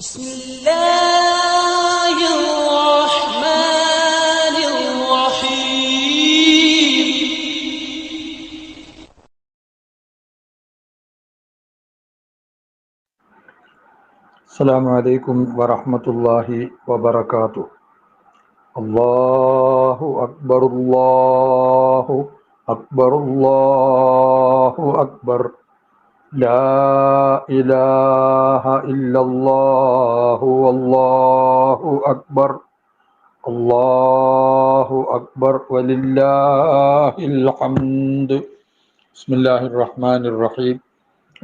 بسم الله الرحمن الرحيم. السلام عليكم ورحمة الله وبركاته. الله أكبر الله أكبر الله أكبر. لا إله إلا الله والله أكبر. الله أكبر. ولله الحمد. بسم الله الرحمن الرحيم.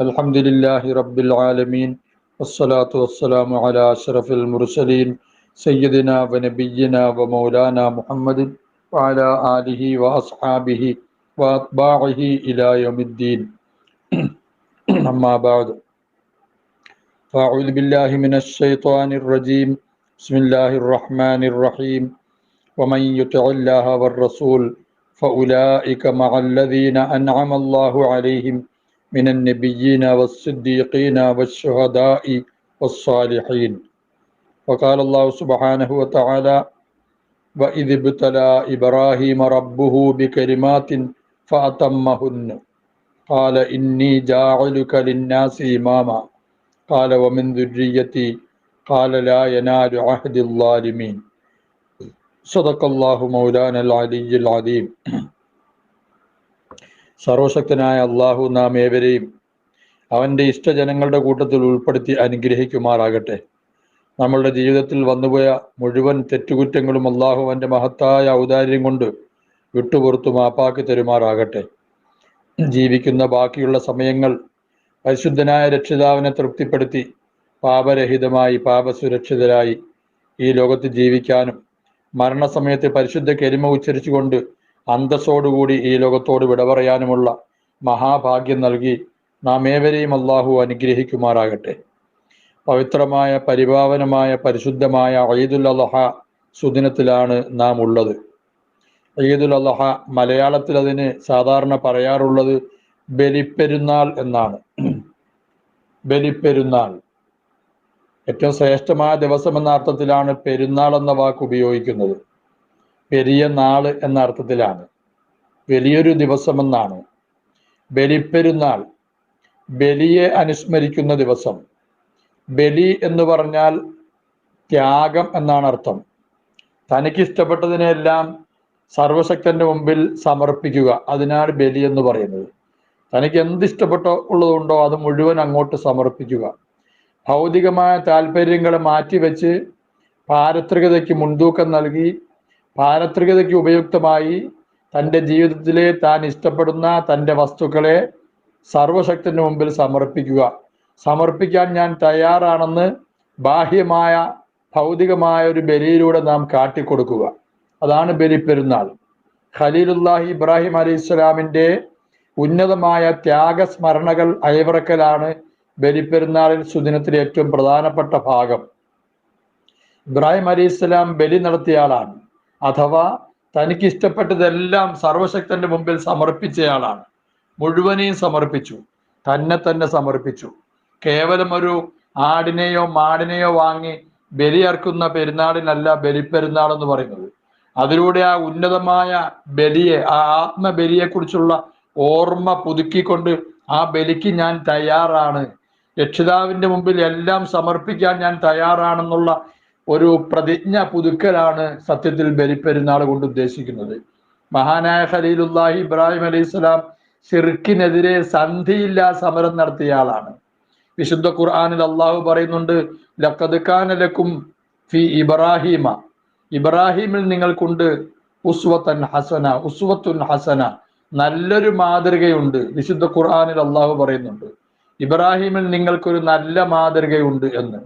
الحمد لله رب العالمين. والصلاة والسلام على أشرف المرسلين سيدنا ونبينا ومولانا محمد وعلى آله وأصحابه وأتباعه إلى يوم الدين. أما بعد فأعوذ بالله من الشيطان الرجيم بسم الله الرحمن الرحيم ومن يطع الله والرسول فأولئك مع الذين أنعم الله عليهم من النبيين والصديقين والشهداء والصالحين وقال الله سبحانه وتعالى وإذ ابتلى إبراهيم ربه بكلمات فأتمهن قال إني جاعلك للناس إماما قال ومن ذريتي قال لا ينال عهد الظالمين صدق الله مولانا العلي العظيم സർവശക്തനായ അള്ളാഹു നാം ഏവരെയും അവൻ്റെ ഇഷ്ടജനങ്ങളുടെ കൂട്ടത്തിൽ ഉൾപ്പെടുത്തി അനുഗ്രഹിക്കുമാറാകട്ടെ നമ്മളുടെ ജീവിതത്തിൽ വന്നുപോയ മുഴുവൻ തെറ്റുകുറ്റങ്ങളും അള്ളാഹു അവൻ്റെ മഹത്തായ ഔദാര്യം കൊണ്ട് വിട്ടുപുറത്തു മാപ്പാക്കി തരുമാറാകട്ടെ ജീവിക്കുന്ന ബാക്കിയുള്ള സമയങ്ങൾ പരിശുദ്ധനായ രക്ഷിതാവിനെ തൃപ്തിപ്പെടുത്തി പാപരഹിതമായി പാപസുരക്ഷിതരായി ഈ ലോകത്ത് ജീവിക്കാനും മരണസമയത്ത് പരിശുദ്ധ കരിമ ഉച്ചരിച്ചുകൊണ്ട് അന്തസ്സോടുകൂടി ഈ ലോകത്തോട് വിട പറയാനുമുള്ള മഹാഭാഗ്യം നൽകി നാം ഏവരെയും അള്ളാഹു അനുഗ്രഹിക്കുമാറാകട്ടെ. പവിത്രമായ പരിപാവനമായ പരിശുദ്ധമായ ഈദുൽ അലഹ സുദിനത്തിലാണ് നാം ഉള്ളത്. ഈദുൽ അലഹ മലയാളത്തിൽ അതിന് സാധാരണ പറയാറുള്ളത് ബലിപ്പെരുന്നാൾ എന്നാണ്. ബലിപ്പെരുന്നാൾ. ഏറ്റവും ശ്രേഷ്ഠമായ ദിവസം എന്ന അർത്ഥത്തിലാണ് പെരുന്നാൾ എന്ന വാക്ക് ഉപയോഗിക്കുന്നത്. പെരിയ നാൾ എന്ന അർത്ഥത്തിലാണ്. വലിയൊരു ദിവസമെന്നാണ്. ബലിപ്പെരുന്നാൾ. ബലിയെ അനുസ്മരിക്കുന്ന ദിവസം. ബലി എന്ന് പറഞ്ഞാൽ ത്യാഗം എന്നാണ് അർത്ഥം. തനിക്ക് ഇഷ്ടപ്പെട്ടതിനെല്ലാം സർവശക്തന്റെ മുമ്പിൽ സമർപ്പിക്കുക. അതിനാണ് ബലി എന്ന് പറയുന്നത്. തനിക്ക് എന്ത് ഇഷ്ടപ്പെട്ടോ ഉള്ളതുണ്ടോ അത് മുഴുവൻ അങ്ങോട്ട് സമർപ്പിക്കുക. ഭൗതികമായ താല്പര്യങ്ങളെ മാറ്റിവെച്ച് പാരത്രികതയ്ക്ക് മുൻതൂക്കം നൽകി പാരത്രികതയ്ക്ക് ഉപയുക്തമായി തന്റെ ജീവിതത്തിലെ താൻ ഇഷ്ടപ്പെടുന്ന തന്റെ വസ്തുക്കളെ സർവശക്തന്റെ മുമ്പിൽ സമർപ്പിക്കുക. സമർപ്പിക്കാൻ ഞാൻ തയ്യാറാണെന്ന് ബാഹ്യമായ ഭൗതികമായ ഒരു ബലിയിലൂടെ നാം കാട്ടിക്കൊടുക്കുക. അതാണ് ബലിപ്പെരുന്നാൾ ഖലീലുല്ലാഹി ഇബ്രാഹിം അലൈഹി ഇസ്ലാമിന്റെ ഉന്നതമായ ത്യാഗസ്മരണകൾ അയവിറക്കലാണ് ബലിപ്പെരുന്നാളിൽ സുദിനത്തിലെ ഏറ്റവും പ്രധാനപ്പെട്ട ഭാഗം. ഇബ്രാഹിം അലി ഇസ്ലാം ബലി നടത്തിയ ആളാണ്. അഥവാ തനിക്ക് ഇഷ്ടപ്പെട്ടതെല്ലാം സർവശക്തന്റെ മുമ്പിൽ സമർപ്പിച്ചയാളാണ് മുഴുവനെയും സമർപ്പിച്ചു. തന്നെ തന്നെ സമർപ്പിച്ചു. കേവലം ഒരു ആടിനെയോ മാടിനെയോ വാങ്ങി ബലിയർക്കുന്ന പെരുന്നാളിനല്ല ബലിപ്പെരുന്നാൾ എന്ന് പറയുന്നത്. അതിലൂടെ ആ ഉന്നതമായ ബലിയെ ആ ആത്മബലിയെ കുറിച്ചുള്ള ഓർമ്മ പുതുക്കിക്കൊണ്ട് ആ ബലിക്ക് ഞാൻ തയ്യാറാണ്. രക്ഷിതാവിന്റെ മുമ്പിൽ എല്ലാം സമർപ്പിക്കാൻ ഞാൻ തയ്യാറാണെന്നുള്ള ഒരു പ്രതിജ്ഞ പുതുക്കലാണ് സത്യത്തിൽ ബലിപ്പെരുന്നാൾ കൊണ്ട് ഉദ്ദേശിക്കുന്നത്. മഹാനായ ഖലീലുല്ലാഹി ഇബ്രാഹിം അലൈഹി സ്വലാം ഷിർക്കിനെതിരെ സന്ധിയില്ലാ സമരം നടത്തിയ ആളാണ്. വിശുദ്ധ ഖുർആാനിൽ അള്ളാഹു പറയുന്നുണ്ട് ലക്കതുക്കാനലക്കും കാനലക്കും ഫി ഇബ്രാഹിമ. ഇബ്രാഹിമിൽ നിങ്ങൾക്കുണ്ട് ഉസ്വത്തൻ ഹസന ഉസ്വത്തുൻ ഹസന. നല്ലൊരു മാതൃകയുണ്ട്. വിശുദ്ധ ഖുർആാനിൽ അള്ളാഹു പറയുന്നുണ്ട്. ഇബ്രാഹിമിൽ നിങ്ങൾക്കൊരു നല്ല മാതൃകയുണ്ട് എന്ന്.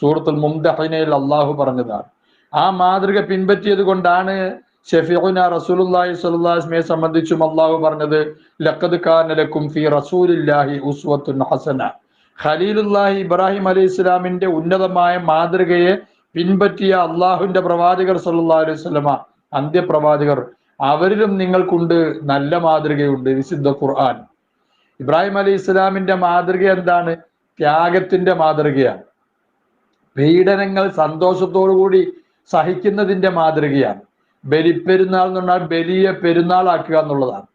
സൂറത്തുൽ മുംദഹിനയിൽ അള്ളാഹു പറഞ്ഞതാണ്. ആ മാതൃക പിൻപറ്റിയത് കൊണ്ടാണ് ഷെഫിഹുന റസൂലുല്ലാഹി സ്വല്ലാസ്മയെ സംബന്ധിച്ചും അള്ളാഹു പറഞ്ഞത് ലഖദ് ഖാനലക്കും ഫി റസൂലില്ലാഹി ഉസ്വത്തുൻ ഹസന. ഖലീലുല്ലാഹി ഇബ്രാഹിം അലൈഹി ഇസ്ലാമിന്റെ ഉന്നതമായ മാതൃകയെ പിൻപറ്റിയ അള്ളാഹുവിന്റെ പ്രവാചകർ സല്ലല്ലാഹു അലൈഹി വസല്ലമ അന്ത്യപ്രവാചകർ അവരിലും നിങ്ങൾക്കുണ്ട് നല്ല മാതൃകയുണ്ട് വിശുദ്ധ ഖുർആൻ. ഇബ്രാഹിം അലി ഇസ്ലാമിന്റെ മാതൃക എന്താണ്? ത്യാഗത്തിന്റെ മാതൃകയാണ്. പീഡനങ്ങൾ സന്തോഷത്തോടു കൂടി സഹിക്കുന്നതിന്റെ മാതൃകയാണ്. ബലിപ്പെരുന്നാൾ എന്ന് പറഞ്ഞാൽ ബലിയെ പെരുന്നാളാക്കുക എന്നുള്ളതാണ്.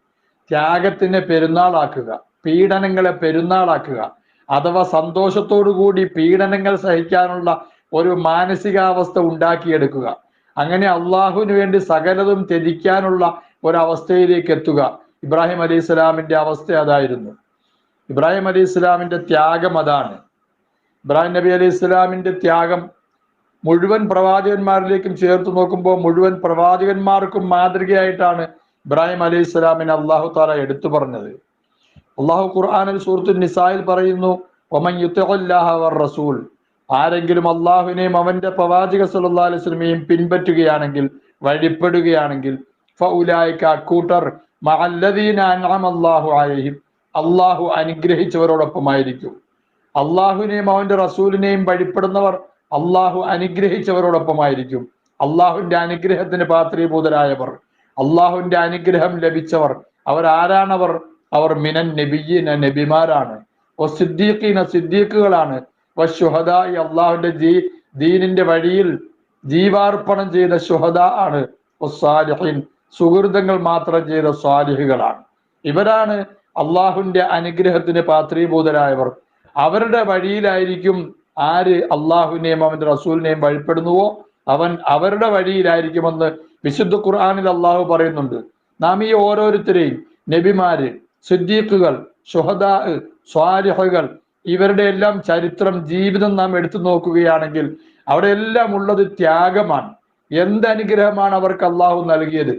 ത്യാഗത്തിനെ പെരുന്നാളാക്കുക പീഡനങ്ങളെ പെരുന്നാളാക്കുക അഥവാ സന്തോഷത്തോടു കൂടി പീഡനങ്ങൾ സഹിക്കാനുള്ള ഒരു മാനസികാവസ്ഥ ഉണ്ടാക്കിയെടുക്കുക. അങ്ങനെ അള്ളാഹുവിന് വേണ്ടി സകലതും ത്യജിക്കാനുള്ള ഒരവസ്ഥയിലേക്ക് എത്തുക. ഇബ്രാഹിം അലി ഇസ്ലാമിന്റെ അവസ്ഥ അതായിരുന്നു. ഇബ്രാഹിം അലി ഇസ്ലാമിന്റെ ത്യാഗം അതാണ്. ഇബ്രാഹിം നബി അലി ഇസ്ലാമിന്റെ ത്യാഗം മുഴുവൻ പ്രവാചകന്മാരിലേക്കും ചേർത്ത് നോക്കുമ്പോൾ മുഴുവൻ പ്രവാചകന്മാർക്കും മാതൃകയായിട്ടാണ് ഇബ്രാഹിം അലി ഇസ്ലാമിനെ അള്ളാഹു താല എടുത്തു പറഞ്ഞത്. അള്ളാഹു ഖുർആാനിൽ സൂറത്തു നിസായിൽ പറയുന്നു ഒമൻ യുത്തല്ലാഹ വർ റസൂൽ ആരെങ്കിലും അള്ളാഹുവിനെയും അവന്റെ പ്രവാചക സല്ലല്ലാഹു അലൈഹി വസല്ലമയും പിൻപറ്റുകയാണെങ്കിൽ വഴിപ്പെടുകയാണെങ്കിൽ അക്കൂട്ടർ അല്ലാഹു അലൈഹിം അള്ളാഹു അനുഗ്രഹിച്ചവരോടൊപ്പമായിരിക്കും. അള്ളാഹുവിനെയും അവന്റെ റസൂലിനെയും വഴിപ്പെടുന്നവർ അള്ളാഹു അനുഗ്രഹിച്ചവരോടൊപ്പമായിരിക്കും. അള്ളാഹുവിന്റെ അനുഗ്രഹത്തിന് പാത്രീഭൂതരായവർ അള്ളാഹുവിന്റെ അനുഗ്രഹം ലഭിച്ചവർ അവർ ആരാണവർ? അവർ മിനൻ നബിയിന നബിമാരാണ്. ഒ സിദ്ദീഖീന സിദ്ദീഖുകളാണ്. അള്ളാഹുവിന്റെ ജീ ദീനിന്റെ വഴിയിൽ ജീവാർപ്പണം ചെയ്ത ഷുഹദ ആണ്. സുഹൃതങ്ങൾ മാത്രം ചെയ്ത സ്വാലിഹുകളാണ്. ഇവരാണ് അള്ളാഹുവിന്റെ അനുഗ്രഹത്തിന് പാത്രീഭൂതരായവർ. അവരുടെ വഴിയിലായിരിക്കും ആര് അള്ളാഹുവിനെയും അവന്റെ റസൂലിനെയും വഴിപ്പെടുന്നുവോ? അവൻ അവരുടെ വഴിയിലായിരിക്കുമെന്ന് വിശുദ്ധ ഖുർആാനിൽ അള്ളാഹു പറയുന്നുണ്ട്. നാം ഈ ഓരോരുത്തരെയും നബിമാര് സിദ്ദീഖുകൾ ഷുഹദാ സ്വാലിഹകൾ ഇവരുടെ എല്ലാം ചരിത്രം ജീവിതം നാം എടുത്തു നോക്കുകയാണെങ്കിൽ അവിടെ എല്ലാം ഉള്ളത് ത്യാഗമാണ്. എന്ത് അനുഗ്രഹമാണ് അവർക്ക് അള്ളാഹു നൽകിയത്?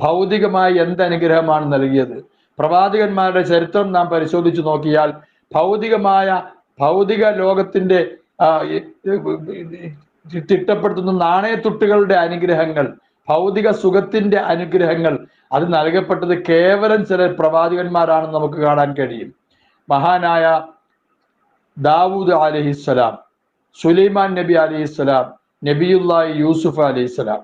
ഭൗതികമായി എന്ത് അനുഗ്രഹമാണ് നൽകിയത്? പ്രവാചകന്മാരുടെ ചരിത്രം നാം പരിശോധിച്ചു നോക്കിയാൽ ഭൗതികമായ ഭൗതിക ലോകത്തിന്റെ തിട്ടപ്പെടുത്തുന്ന നാണയത്തുട്ടുകളുടെ അനുഗ്രഹങ്ങൾ ഭൗതിക സുഖത്തിന്റെ അനുഗ്രഹങ്ങൾ അത് നൽകപ്പെട്ടത് കേവലം ചില പ്രവാചകന്മാരാണെന്ന് നമുക്ക് കാണാൻ കഴിയും. മഹാനായ ദാവൂദ് അലഹിസ്സലാം സുലൈമാൻ നബി അലഹിസ്സലാം നബിയുല്ലാഹി യൂസുഫ് അലഹിസ്സലാം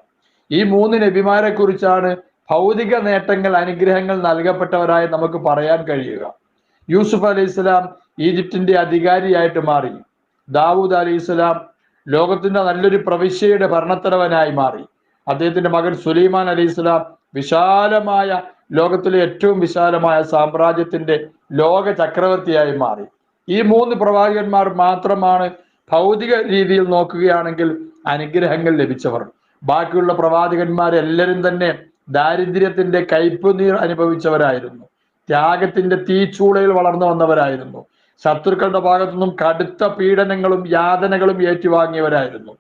ഈ മൂന്ന് നബിമാരെ കുറിച്ചാണ് ഭൗതിക നേട്ടങ്ങൾ അനുഗ്രഹങ്ങൾ നൽകപ്പെട്ടവരായി നമുക്ക് പറയാൻ കഴിയുക. യൂസുഫ് അലൈഹി സ്വലാം ഈജിപ്തിന്റെ അധികാരിയായിട്ട് മാറി. ദാവൂദ് അലൈഹി സ്വലാം ലോകത്തിന്റെ നല്ലൊരു പ്രവിശ്യയുടെ ഭരണത്തലവനായി മാറി. അദ്ദേഹത്തിന്റെ മകൻ സുലൈമാൻ അലൈഹി സ്വലാം വിശാലമായ ലോകത്തിലെ ഏറ്റവും വിശാലമായ സാമ്രാജ്യത്തിന്റെ ലോക ചക്രവർത്തിയായി മാറി. ഈ മൂന്ന് പ്രവാചകന്മാർ മാത്രമാണ് ഭൗതിക രീതിയിൽ നോക്കുകയാണെങ്കിൽ അനുഗ്രഹങ്ങൾ ലഭിച്ചവർ. ബാക്കിയുള്ള പ്രവാചകന്മാരെല്ലാവരും തന്നെ ദാരിദ്ര്യത്തിന്റെ കയ്പുനീർ അനുഭവിച്ചവരായിരുന്നു. ത്യാഗത്തിന്റെ തീച്ചൂളയിൽ വളർന്നു വന്നവരായിരുന്നു. ശത്രുക്കളുടെ ഭാഗത്തുനിന്നും കടുത്ത പീഡനങ്ങളും യാതനകളും ഏറ്റുവാങ്ങിയവരായിരുന്നു.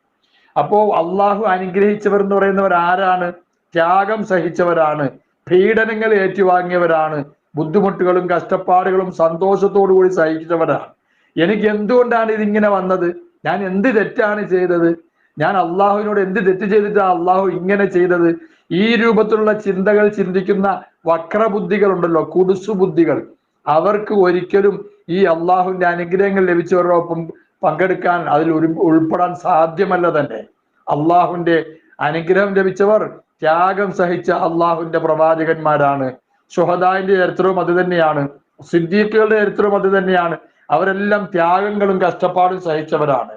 അപ്പോ അള്ളാഹു അനുഗ്രഹിച്ചവർ എന്ന് പറയുന്നവർ ആരാണ് ത്യാഗം സഹിച്ചവരാണ്. പീഡനങ്ങൾ ഏറ്റുവാങ്ങിയവരാണ്. ബുദ്ധിമുട്ടുകളും കഷ്ടപ്പാടുകളും സന്തോഷത്തോടു കൂടി സഹിച്ചവരാണ്. എനിക്ക് എന്തുകൊണ്ടാണ് ഇതിങ്ങനെ വന്നത്? ഞാൻ എന്ത് തെറ്റാണ് ചെയ്തത്? ഞാൻ അള്ളാഹുവിനോട് എന്ത് തെറ്റ് ചെയ്തിട്ടാണ് അള്ളാഹു ഇങ്ങനെ ചെയ്തത്? ഈ രൂപത്തിലുള്ള ചിന്തകൾ ചിന്തിക്കുന്ന വക്രബുദ്ധികൾ ഉണ്ടല്ലോ കുടുസു ബുദ്ധികൾ അവർക്ക് ഒരിക്കലും ഈ അള്ളാഹുവിന്റെ അനുഗ്രഹങ്ങൾ ലഭിച്ചവരോടൊപ്പം പങ്കെടുക്കാൻ അതിൽ ഉൾപ്പെടാൻ സാധ്യമല്ല തന്നെ. അള്ളാഹുവിന്റെ അനുഗ്രഹം ലഭിച്ചവർ ത്യാഗം സഹിച്ച അള്ളാഹുവിന്റെ പ്രവാചകന്മാരാണ്. ഷുഹദാന്റെ ചരിത്രവും അത് തന്നെയാണ്. സിദ്ദീഖുകളുടെ ചരിത്രവും അത് തന്നെയാണ്. അവരെല്ലാം ത്യാഗങ്ങളും കഷ്ടപ്പാടും സഹിച്ചവരാണ്.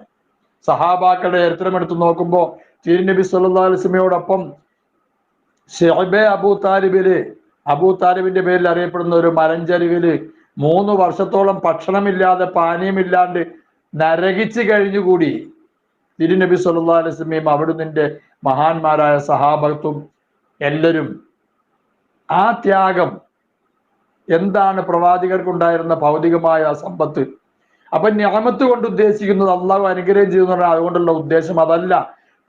സഹാബാക്കളുടെ ചരിത്രം എടുത്തു നോക്കുമ്പോൾ തിരുനബി സല്ലാ അലിസ്മയോടൊപ്പം ഷെഹബെ അബൂ താലിബിൽ അബൂ താലിബിന്റെ പേരിൽ അറിയപ്പെടുന്ന ഒരു മലഞ്ചരിവിൽ മൂന്ന് വർഷത്തോളം ഭക്ഷണമില്ലാതെ പാനീയമില്ലാണ്ട് നരകിച്ച് കഴിഞ്ഞുകൂടി. തിരുനബി സല്ലാ അലിസ്മയും അവിടുന്നിന്റെ മഹാന്മാരായ സഹാബത്തും എല്ലാവരും ആ ത്യാഗം എന്താണ് പ്രവാചകർക്കുണ്ടായിരുന്ന ഭൗതികമായ സമ്പത്ത്? അപ്പൊ ഞാമത്ത് കൊണ്ട് ഉദ്ദേശിക്കുന്നത് അള്ളാഹു അനുഗ്രഹം ചെയ്യുന്ന അതുകൊണ്ടുള്ള ഉദ്ദേശം അതല്ല.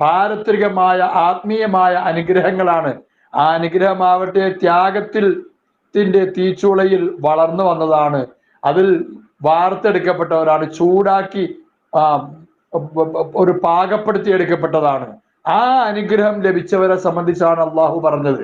പാരത്രികമായ ആത്മീയമായ അനുഗ്രഹങ്ങളാണ്. ആ അനുഗ്രഹമാവട്ടെ ത്യാഗത്തിൽ ത്തിന്റെ തീച്ചുളയിൽ വളർന്നു വന്നതാണ്. അതിൽ വാർത്തെടുക്കപ്പെട്ടവരാണ്. ചൂടാക്കി ഒരു പാകപ്പെടുത്തി എടുക്കപ്പെട്ടതാണ്. ആ അനുഗ്രഹം ലഭിച്ചവരെ സംബന്ധിച്ചാണ് അള്ളാഹു പറഞ്ഞത്.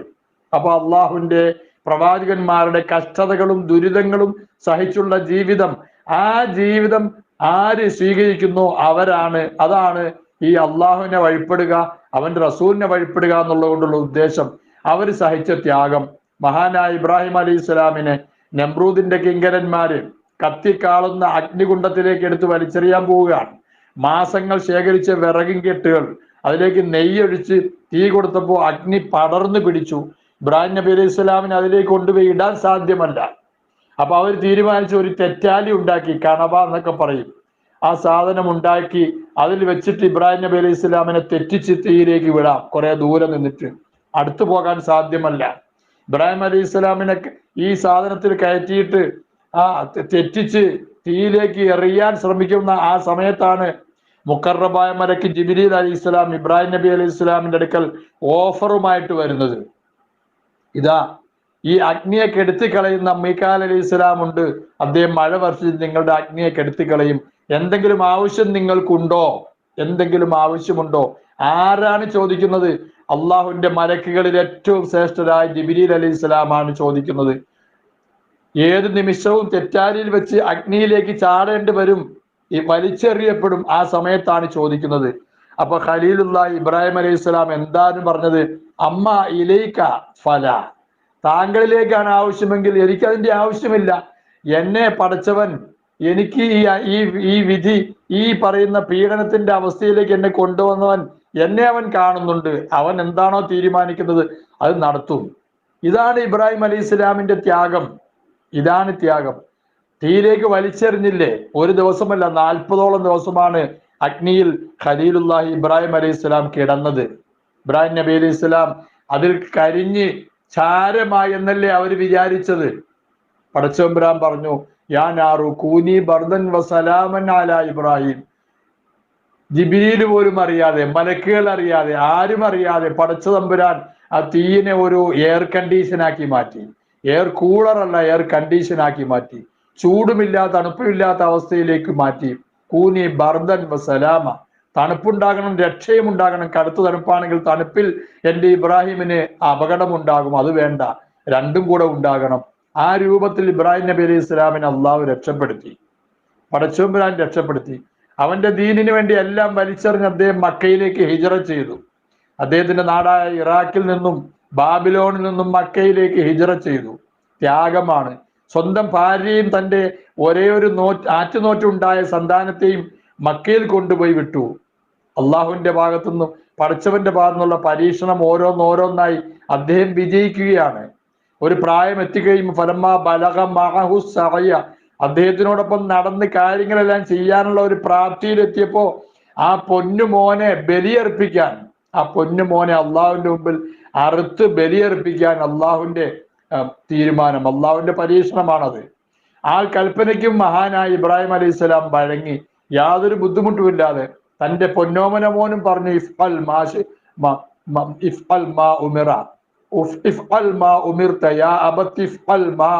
അപ്പൊ അള്ളാഹുവിന്റെ പ്രവാചകന്മാരുടെ കഷ്ടതകളും ദുരിതങ്ങളും സഹിച്ചുള്ള ജീവിതം ആ ജീവിതം ആര് സ്വീകരിക്കുന്നു അവരാണ്. അതാണ് ഈ അള്ളാഹുവിനെ വഴിപ്പെടുക അവന്റെ റസൂലിനെ വഴിപ്പെടുക എന്നുള്ളത് കൊണ്ടുള്ള ഉദ്ദേശം. അവർ സഹിച്ച ത്യാഗം. മഹാനായ ഇബ്രാഹിം അലി ഇസ്ലാമിനെ നമ്രൂദിന്റെ കിങ്കരന്മാര് കത്തിക്കാളുന്ന അഗ്നികുണ്ഡത്തിലേക്ക് എടുത്ത് വലിച്ചെറിയാൻ പോവുകയാണ്. മാസങ്ങൾ ശേഖരിച്ച വിറകും കെട്ടുകൾ. അതിലേക്ക് നെയ്യൊഴിച്ച് തീ കൊടുത്തപ്പോൾ അഗ്നി പടർന്നു പിടിച്ചു. ഇബ്രാഹിം നബി അലൈഹി ഇസ്ലാമിന് അതിലേക്ക് കൊണ്ടുപോയി ഇടാൻ സാധ്യമല്ല. അപ്പൊ അവർ തീരുമാനിച്ചു ഒരു തെറ്റാലി ഉണ്ടാക്കി കണവ എന്നൊക്കെ പറയും. ആ സാധനം ഉണ്ടാക്കി അതിൽ വെച്ചിട്ട് ഇബ്രാഹിം നബി അലൈഹി ഇസ്ലാമിനെ തെറ്റിച്ച് തീയിലേക്ക് വിടാം. കുറെ ദൂരെ നിന്നിട്ട്. അടുത്തു പോകാൻ സാധ്യമല്ല. ഇബ്രാഹിം അലൈഹി ഇസ്ലാമിനെ ഈ സാധനത്തിൽ കയറ്റിയിട്ട് ആ തെറ്റിച്ച് തീയിലേക്ക് എറിയാൻ ശ്രമിക്കുന്ന ആ സമയത്താണ് മുക്കറബായ മലക്ക് ജിബിലീൽ അലി ഇസ്ലാം ഇബ്രാഹിം നബി അലി ഇസ്ലാമിന്റെ അടുക്കൽ ഓഫറുമായിട്ട് വരുന്നത്. ഇതാ ഈ അഗ്നിയെ കെടുത്തി കളയുന്ന മീക്കാൽ അലി ഇസ്ലാം ഉണ്ട്. അദ്ദേഹം മഴ വർഷിച്ച് നിങ്ങളുടെ അഗ്നിയെ കെടുത്തി കളയും എന്തെങ്കിലും ആവശ്യം നിങ്ങൾക്കുണ്ടോ? എന്തെങ്കിലും ആവശ്യമുണ്ടോ? ആരാണ് ചോദിക്കുന്നത്? അള്ളാഹുവിന്റെ മലക്കുകളിൽ ഏറ്റവും ശ്രേഷ്ഠരായ ജിബിലീൽ അലി ഇസ്ലാമാണ് ചോദിക്കുന്നത്. ഏത് നിമിഷവും തെറ്റാരിയിൽ വെച്ച് അഗ്നിയിലേക്ക് ചാടേണ്ടി വരും. ഈ വലിച്ചെറിയപ്പെടും ആ സമയത്താണ് ചോദിക്കുന്നത്. അപ്പൊ ഖലീലുള്ള ഇബ്രാഹിം അലൈഹി സ്വലാം എന്താണ് പറഞ്ഞത്? അമ്മ ഇലൈക്ക ഫല. താങ്കളിലേക്കാണ് ആവശ്യമെങ്കിൽ എനിക്ക് അതിന്റെ ആവശ്യമില്ല. എന്നെ പടച്ചവൻ എനിക്ക് ഈ ഈ വിധി ഈ പറയുന്ന പീഡനത്തിന്റെ അവസ്ഥയിലേക്ക് എന്നെ കൊണ്ടുവന്നവൻ എന്നെ അവൻ കാണുന്നുണ്ട്. അവൻ എന്താണോ തീരുമാനിക്കുന്നത് അത് നടത്തും. ഇതാണ് ഇബ്രാഹിം അലൈഹി ഇസ്ലാമിന്റെ ത്യാഗം. ഇതാണ് ത്യാഗം. തീയിലേക്ക് വലിച്ചെറിഞ്ഞില്ലേ? ഒരു ദിവസമല്ല നാൽപ്പതോളം ദിവസമാണ് അഗ്നിയിൽ ഖലീലുല്ലാഹി ഇബ്രാഹിം അലൈഹി ഇസ്ലാം കിടന്നത്. ഇബ്രാഹിം നബി അലൈഹി ഇസ്ലാം അതിൽ കരിഞ്ഞ് ചാരമായി എന്നല്ലേ അവർ വിചാരിച്ചത്? പടച്ചോമ്പ്രാൻ പറഞ്ഞു ഞാൻ ആറു കൂനി ബർദൻ വസലാമൻ ആല ഇബ്രാഹിം. ജിബിരിയിൽ പോലും അറിയാതെ മലക്കുകൾ അറിയാതെ ആരും അറിയാതെ പടച്ച തമ്പുരാൻ ആ തീയിനെ ഒരു എയർ കണ്ടീഷൻ ആക്കി മാറ്റി. എയർ കൂളർ അല്ല എയർ കണ്ടീഷൻ ആക്കി മാറ്റി. ചൂടുമില്ല തണുപ്പുമില്ലാത്ത അവസ്ഥയിലേക്ക് മാറ്റി. കൂനി ബർദൻ വസലാമ. തണുപ്പുണ്ടാകണം രക്ഷയും ഉണ്ടാകണം കടുത്ത തണുപ്പാണെങ്കിൽ തണുപ്പിൽ എന്റെ ഇബ്രാഹിമിന് അപകടമുണ്ടാകും. അത് വേണ്ട. രണ്ടും കൂടെ ഉണ്ടാകണം. ആ രൂപത്തിൽ ഇബ്രാഹിം നബി അലൈഹി ഇസ്ലാമിനെ അള്ളാഹു രക്ഷപ്പെടുത്തി. പടച്ചോമ്പുരാൻ രക്ഷപ്പെടുത്തി. അവന്റെ ദീനിനു വേണ്ടി എല്ലാം വലിച്ചെറിഞ്ഞ് അദ്ദേഹം മക്കയിലേക്ക് ഹിജറ ചെയ്തു. അദ്ദേഹത്തിന്റെ നാടായ ഇറാഖിൽ നിന്നും ബാബിലോണിൽ നിന്നും മക്കയിലേക്ക് ഹിജറ ചെയ്തു. ത്യാഗമാണ്. സ്വന്തം ഭാര്യയും തന്റെ ഒരേ ഒരു നോ ആറ്റുനോറ്റുണ്ടായ സന്താനത്തെയും മക്കയിൽ കൊണ്ടുപോയി വിട്ടു. അള്ളാഹുവിന്റെ ഭാഗത്തുനിന്നും പഠിച്ചവന്റെ ഭാഗത്തു നിന്നുള്ള പരീക്ഷണം ഓരോന്നോരോന്നായി അദ്ദേഹം വിജയിക്കുകയാണ്. ഒരു പ്രായം എത്തിക്കഴിയുമ്പോൾ ഫലമ്മ ബലഹ മഹു അദ്ദേഹത്തിനോടൊപ്പം നടന്ന് കാര്യങ്ങളെല്ലാം ചെയ്യാനുള്ള ഒരു പ്രാപ്തിയിലെത്തിയപ്പോ ആ പൊന്നുമോനെ ബലിയർപ്പിക്കാൻ ആ പൊന്നുമോനെ അള്ളാഹുവിന്റെ മുമ്പിൽ അറുത്ത് ബലിയർപ്പിക്കാൻ അള്ളാഹുവിന്റെ തീരുമാനം. അള്ളാഹുവിന്റെ പരീക്ഷണമാണത്. ആ കൽപ്പനയ്ക്കും മഹാനായ ഇബ്രാഹിം അലൈഹി സ്വലാം വഴങ്ങി യാതൊരു ബുദ്ധിമുട്ടുമില്ലാതെ തന്റെ പൊന്നോമന മോനും പറഞ്ഞു ഇഫ്അൽ മാഷ് ഇഫ്അൽ മാ ഉമിറ മാ യാ മാ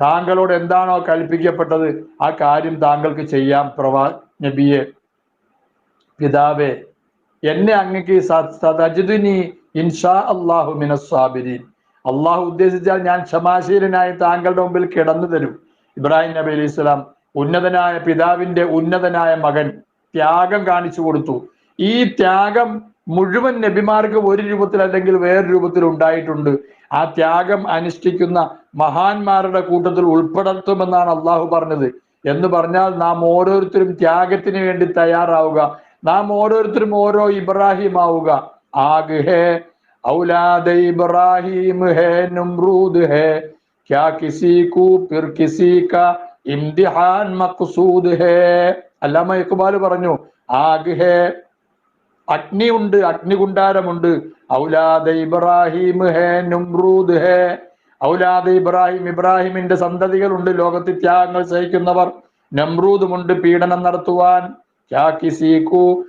താങ്കളോട് എന്താണോ കൽപ്പിക്കപ്പെട്ടത് ആ കാര്യം താങ്കൾക്ക് ചെയ്യാം പ്രവാ നബിയെ പിതാവേ എന്നെ അങ്ങക്ക് സതജിദിനി ഇൻഷാ അള്ളാഹു മിനസ്സാബിരീൻ അള്ളാഹു ഉദ്ദേശിച്ചാൽ ഞാൻ ക്ഷമാശീലനായി താങ്കളുടെ മുമ്പിൽ കിടന്നു തരും. ഇബ്രാഹിം നബി അലൈഹി സ്വലാം ഉന്നതനായ പിതാവിന്റെ ഉന്നതനായ മകൻ ത്യാഗം കാണിച്ചു കൊടുത്തു. ഈ ത്യാഗം മുഴുവൻ നബിമാർക്ക് ഒരു രൂപത്തിൽ അല്ലെങ്കിൽ വേറെ രൂപത്തിൽ ഉണ്ടായിട്ടുണ്ട്. ആ ത്യാഗം അനുഷ്ഠിക്കുന്ന മഹാന്മാരുടെ കൂട്ടത്തിൽ ഉൾപ്പെടുത്തുമെന്നാണ് അള്ളാഹു പറഞ്ഞത്. എന്ന് പറഞ്ഞാൽ നാം ഓരോരുത്തരും ത്യാഗത്തിന് വേണ്ടി തയ്യാറാവുക. നാം ഓരോരുത്തരും ഓരോ ഇബ്രാഹിം ആവുക. ആഗ് ഹേ ഔലാദ് ഇബ്രാഹിം ഹേ നമ്രൂദ് ഹേ. ക്യാ കിസി കു പിർ കിസി കാ ഇംതിഹാൻ മഖ്സൂദ് ഹേ. അല്ലാമ ഇക്ബാൽ പറഞ്ഞു ആഗ് ഹേ അഗ്നിയുണ്ട് അഗ്നികുണ്ടാരമുണ്ട് ഔലാദ് ഇബ്രാഹിം ഹേ നുംറൂദ് ഹേ. ഔലാദ് ഇബ്രാഹിം ഇബ്രാഹിമിന്റെ സന്തതികളുണ്ട് ലോകത്ത് ത്യാഗങ്ങൾ സഹിക്കുന്നവർ. നമ്രൂദുമുണ്ട് പീഡനം നടത്തുവാൻ. ക്യാ കിസീക്കു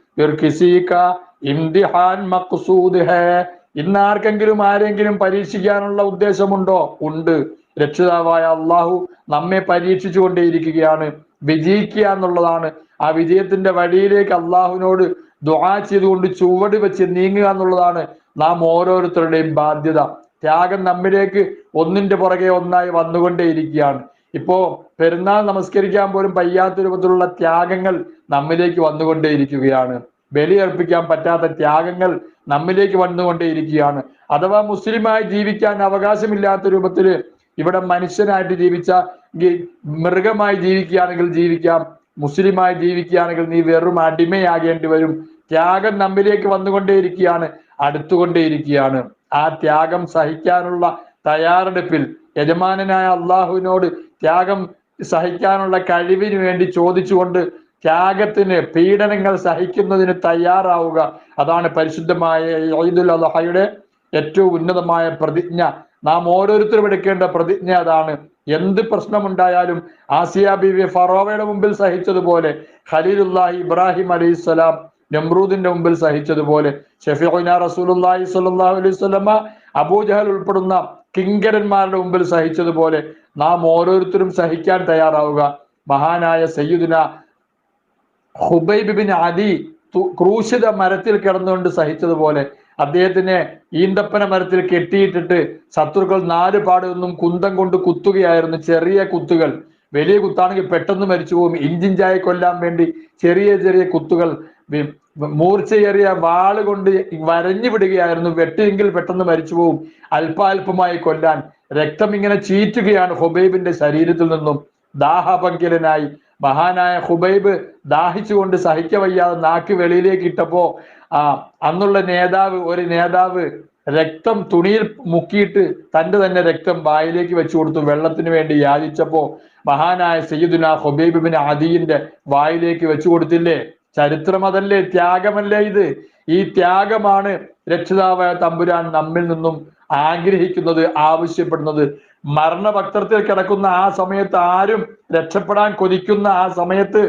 ഇംതിഹാൻ മഖ്സൂദ് ഹേ. ഇന്ന് ആർക്കെങ്കിലും ആരെങ്കിലും പരീക്ഷിക്കാനുള്ള ഉദ്ദേശമുണ്ടോ? ഉണ്ട്. രക്ഷിതാവായ അള്ളാഹു നമ്മെ പരീക്ഷിച്ചുകൊണ്ടേയിരിക്കുകയാണ്. വിജയിക്കുക എന്നുള്ളതാണ്. ആ വിജയത്തിന്റെ വഴിയിലേക്ക് അള്ളാഹുവിനോട് ദുആ ചെയ്തുകൊണ്ട് ചുവട് വെച്ച് നീങ്ങുക എന്നുള്ളതാണ് നാം ഓരോരുത്തരുടെയും ബാധ്യത. ത്യാഗം നമ്മിലേക്ക് ഒന്നിന്റെ പുറകെ ഒന്നായി വന്നുകൊണ്ടേയിരിക്കുകയാണ്. ഇപ്പോ പെരുന്നാൾ നമസ്കരിക്കാൻ പോലും പയ്യാത്ത രൂപത്തിലുള്ള ത്യാഗങ്ങൾ നമ്മിലേക്ക് വന്നുകൊണ്ടേയിരിക്കുകയാണ്. ബലിയർപ്പിക്കാൻ പറ്റാത്ത ത്യാഗങ്ങൾ നമ്മിലേക്ക് വന്നുകൊണ്ടേയിരിക്കുകയാണ്. അഥവാ മുസ്ലിമായി ജീവിക്കാൻ അവകാശമില്ലാത്ത രൂപത്തിൽ ഇവിടെ മനുഷ്യനായിട്ട് ജീവിച്ച മൃഗമായി ജീവിക്കുകയാണെങ്കിൽ ജീവിക്കാം. മുസ്ലിമായി ജീവിക്കുകയാണെങ്കിൽ നീ വെറും അടിമയാകേണ്ടി വരും. ത്യാഗം നമ്മിലേക്ക് വന്നുകൊണ്ടേയിരിക്കുകയാണ് അടുത്തുകൊണ്ടേയിരിക്കുകയാണ്. ആ ത്യാഗം സഹിക്കാനുള്ള തയ്യാറെടുപ്പിൽ യജമാനനായ അള്ളാഹുവിനോട് ത്യാഗം സഹിക്കാനുള്ള കഴിവിന് വേണ്ടി ചോദിച്ചുകൊണ്ട് ത്യാഗത്തിന് പീഡനങ്ങൾ സഹിക്കുന്നതിന് തയ്യാറാവുക. അതാണ് പരിശുദ്ധമായ ഈദുൽ അദ്ഹയുടെ ഏറ്റവും ഉന്നതമായ പ്രതിജ്ഞ. നാം ഓരോരുത്തരും എടുക്കേണ്ട പ്രതിജ്ഞ അതാണ്. എന്ത് പ്രശ്നമുണ്ടായാലും ആസിയ ബിവി ഫറോവയുടെ മുമ്പിൽ സഹിച്ചതുപോലെ ഖലീലുല്ലാഹി ഇബ്രാഹിം അലൈഹിസ്സലാം നമ്രൂദിന്റെ മുമ്പിൽ സഹിച്ചതുപോലെ ഷഫീഖുന റസൂലുള്ളാഹി സ്വല്ലല്ലാഹു അലൈഹി വസല്ലമ അബൂജഹൽ ഉൾപ്പെടുന്ന കിങ്കരന്മാരുടെ മുമ്പിൽ സഹിച്ചതുപോലെ നാം ഓരോരുത്തരും സഹിക്കാൻ തയ്യാറാവുക. മഹാനായ സയ്യിദുന ഹുബൈബ് അലി ക്രൂശിത മരത്തിൽ കിടന്നുകൊണ്ട് സഹിച്ചതുപോലെ അദ്ദേഹത്തിനെ ഈന്തപ്പന മരത്തിൽ കെട്ടിയിട്ടിട്ട് ശത്രുക്കൾ നാല് പാടൊന്നും കുന്തം കൊണ്ട് കുത്തുകയായിരുന്നു. ചെറിയ കുത്തുകൾ. വലിയ കുത്താണെങ്കിൽ പെട്ടെന്ന് മരിച്ചു പോകും ഇഞ്ചിഞ്ചായി കൊല്ലാൻ വേണ്ടി ചെറിയ ചെറിയ കുത്തുകൾ. മൂർച്ചയേറിയ വാൾ കൊണ്ട് വരഞ്ഞു വിടുകയായിരുന്നു. വെട്ടിയെങ്കിൽ പെട്ടെന്ന് മരിച്ചു പോകും അല്പാൽപമായി കൊല്ലാൻ. രക്തം ഇങ്ങനെ ചീറ്റുകയാണ് ഹുബൈബിന്റെ ശരീരത്തിൽ നിന്നും. ദാഹപങ്കിലനായി. മഹാനായ ഹുബൈബ് ദാഹിച്ചുകൊണ്ട് സഹിക്ക വയ്യാതെ നാക്ക് വെളിയിലേക്ക് ഇട്ടപ്പോ ആ അന്നുള്ള നേതാവ് ഒരു നേതാവ് രക്തം തുണിയിൽ മുക്കിയിട്ട് തന്റെ തന്നെ രക്തം വായിലേക്ക് വെച്ചു കൊടുത്തു വെള്ളത്തിന് വേണ്ടി യാചിച്ചപ്പോ മഹാനായ സയ്യിദുന ഹുബൈബിബിന് അദീന്റെ വായിലേക്ക് വെച്ചു കൊടുത്തില്ലേ? ചരിത്രം അതല്ലേ ത്യാഗമല്ലേ ഇത്? ഈ ത്യാഗമാണ് രക്ഷിതാവായ തമ്പുരാൻ നമ്മിൽ നിന്നും ആഗ്രഹിക്കുന്നത് ആവശ്യപ്പെടുന്നത്. മരണഭക്തത്തിൽ കിടക്കുന്ന ആ സമയത്ത് ആരും രക്ഷപ്പെടാൻ കൊതിക്കുന്ന ആ സമയത്ത്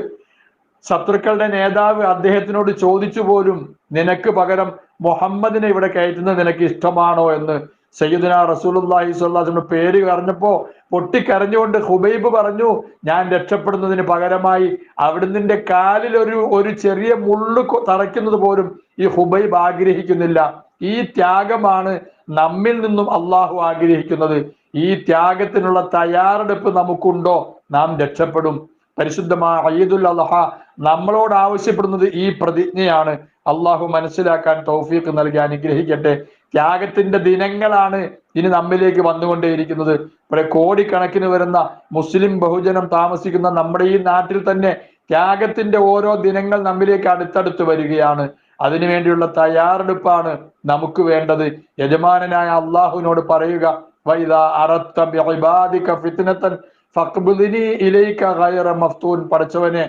ശത്രുക്കളുടെ നേതാവ് അദ്ദേഹത്തിനോട് ചോദിച്ചു പോലും നിനക്ക് പകരം മുഹമ്മദിനെ ഇവിടെ കയറ്റുന്നത് നിനക്ക് ഇഷ്ടമാണോ എന്ന് സയ്യിദിന റസൂലുള്ളാഹി സ്വല്ലാസിന്റെ പേര് പറഞ്ഞപ്പോ പൊട്ടിക്കരഞ്ഞുകൊണ്ട് ഹുബൈബ് പറഞ്ഞു ഞാൻ രക്ഷപ്പെടുന്നതിന് പകരമായി അവിടുന്ന് കാലിൽ ഒരു ഒരു ചെറിയ മുള്ളു തറയ്ക്കുന്നത് പോലും ഈ ഹുബൈബ് ആഗ്രഹിക്കുന്നില്ല. ഈ ത്യാഗമാണ് നമ്മിൽ നിന്നും അള്ളാഹു ആഗ്രഹിക്കുന്നത്. ഈ ത്യാഗത്തിനുള്ള തയ്യാറെടുപ്പ് നമുക്കുണ്ടോ? നാം രക്ഷപ്പെടും. പരിശുദ്ധമായ ഈദുൽ അലഹ നമ്മളോട് ആവശ്യപ്പെടുന്നത് ഈ പ്രതിജ്ഞയാണ്. അള്ളാഹു മനസ്സിലാക്കാൻ തൗഫീഖ് നൽകി അനുഗ്രഹിക്കട്ടെ. ത്യാഗത്തിന്റെ ദിനങ്ങളാണ് ഇനി നമ്മിലേക്ക് വന്നുകൊണ്ടേയിരിക്കുന്നത്. ഇവിടെ കോടിക്കണക്കിന് വരുന്ന മുസ്ലിം ബഹുജനം താമസിക്കുന്ന നമ്മുടെ ഈ നാട്ടിൽ തന്നെ ത്യാഗത്തിന്റെ ഓരോ ദിനങ്ങൾ നമ്മിലേക്ക് അടുത്തടുത്ത് വരികയാണ്. അതിനുവേണ്ടിയുള്ള തയ്യാറെടുപ്പാണ് നമുക്ക് വേണ്ടത്. യജമാനനായ അള്ളാഹുവിനോട് പറയുക പടച്ചവനെ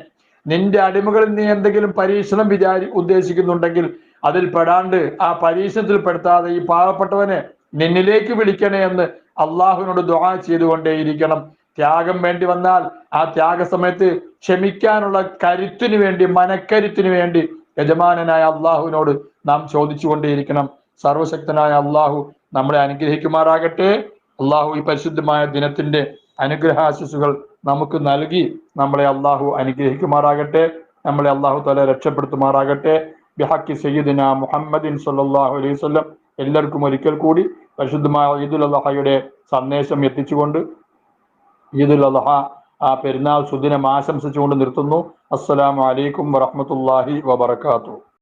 നിന്റെ അടിമകളിൽ നീ എന്തെങ്കിലും പരീക്ഷണം വിചാരി ഉദ്ദേശിക്കുന്നുണ്ടെങ്കിൽ അതിൽ പെടാണ്ട് ആ പരീക്ഷണത്തിൽ പെടുത്താതെ ഈ പാവപ്പെട്ടവനെ നിന്നിലേക്ക് വിളിക്കണേ എന്ന് അള്ളാഹുവിനോട് ദുആ ചെയ്തുകൊണ്ടേയിരിക്കണം. ത്യാഗം വേണ്ടി വന്നാൽ ആ ത്യാഗ സമയത്ത് ക്ഷമിക്കാനുള്ള കരുത്തിന് വേണ്ടി മനക്കരുത്തിന് വേണ്ടി യജമാനനായ അള്ളാഹുവിനോട് നാം ചോദിച്ചുകൊണ്ടേയിരിക്കണം. സർവശക്തനായ അള്ളാഹു നമ്മളെ അനുഗ്രഹിക്കുമാറാകട്ടെ. അള്ളാഹു ഈ പരിശുദ്ധമായ ദിനത്തിന്റെ അനുഗ്രഹാശിസുകൾ നമുക്ക് നൽകി നമ്മളെ അള്ളാഹു അനുഗ്രഹിക്കുമാറാകട്ടെ. നമ്മളെ അള്ളാഹു തല രക്ഷപ്പെടുത്തുമാറാകട്ടെ. ബിഹക്കി സയ്യിദിന മുഹമ്മദിൻ സല്ലാഹു അലൈഹി വസല്ലം. എല്ലാവർക്കും ഒരിക്കൽ കൂടി പരിശുദ്ധമായ ഈദുൽ അള്ളഹയുടെ സന്ദേശം എത്തിച്ചുകൊണ്ട് ഈദുൽ അള്ളഹ ആ പെരുന്നാൾ സുദിനം ആശംസിച്ചുകൊണ്ട് നിർത്തുന്നു. അസ്സലാമു അലൈക്കും വറഹ്മത്തുള്ളാഹി വബറകാതുഹു.